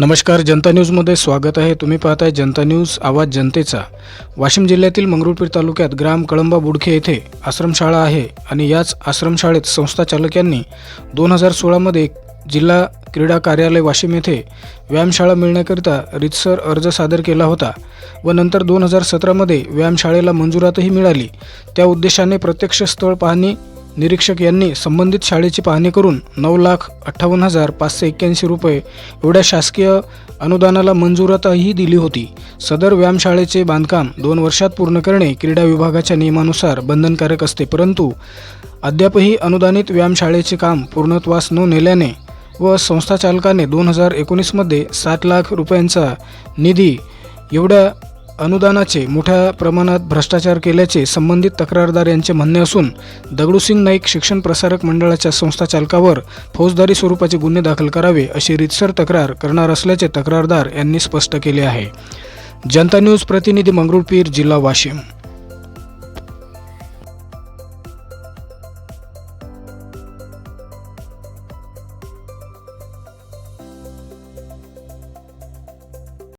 नमस्कार जनता न्यूजमध्ये स्वागत आहे. तुम्ही पाहताय जनता न्यूज आवाज जनतेचा. वाशिम जिल्ह्यातील मंगरुळपीर तालुक्यात ग्राम कळंबा बुडखे येथे आश्रमशाळा आहे आणि याच आश्रमशाळेत संस्था चालकांनी दोन हजार सोळामध्ये जिल्हा क्रीडा कार्यालय वाशिम येथे व्यायामशाळा मिळण्याकरिता रितसर अर्ज सादर केला होता व नंतर दोन हजार सतरामध्ये व्यायामशाळेला मंजुरातही मिळाली. त्या उद्देशाने प्रत्यक्ष स्थळ पाहणी निरीक्षक यांनी संबंधित शाळेची पाहणी करून नऊ लाख अठ्ठावन्न हजार पाचशे एक्क्याऐंशी रुपये एवढ्या शासकीय अनुदानाला मंजुरातही दिली होती. सदर व्यायामशाळेचे बांधकाम दोन वर्षात पूर्ण करणे क्रीडा विभागाच्या नियमानुसार बंधनकारक असते परंतु अद्यापही अनुदानित व्यायामशाळेचे काम पूर्णत्वास न नेल्याने व संस्था चालकाने दोन हजार एकोणीसमध्ये सात लाख रुपयांचा निधी एवढ्या अनुदानाचे मोठ्या प्रमाणात भ्रष्टाचार केल्याचे संबंधित तक्रारदार यांचे म्हणणे असून दगडूसिंग नाईक शिक्षण प्रसारक मंडळाच्या संस्था चालकावर फौजदारी स्वरूपाचे गुन्हे दाखल करावे अशी रितसर तक्रार करणार असल्याचे तक्रारदार यांनी स्पष्ट केले आहे. जनता न्यूज प्रतिनिधी मंगरुळपीर जिल्हा वाशिम.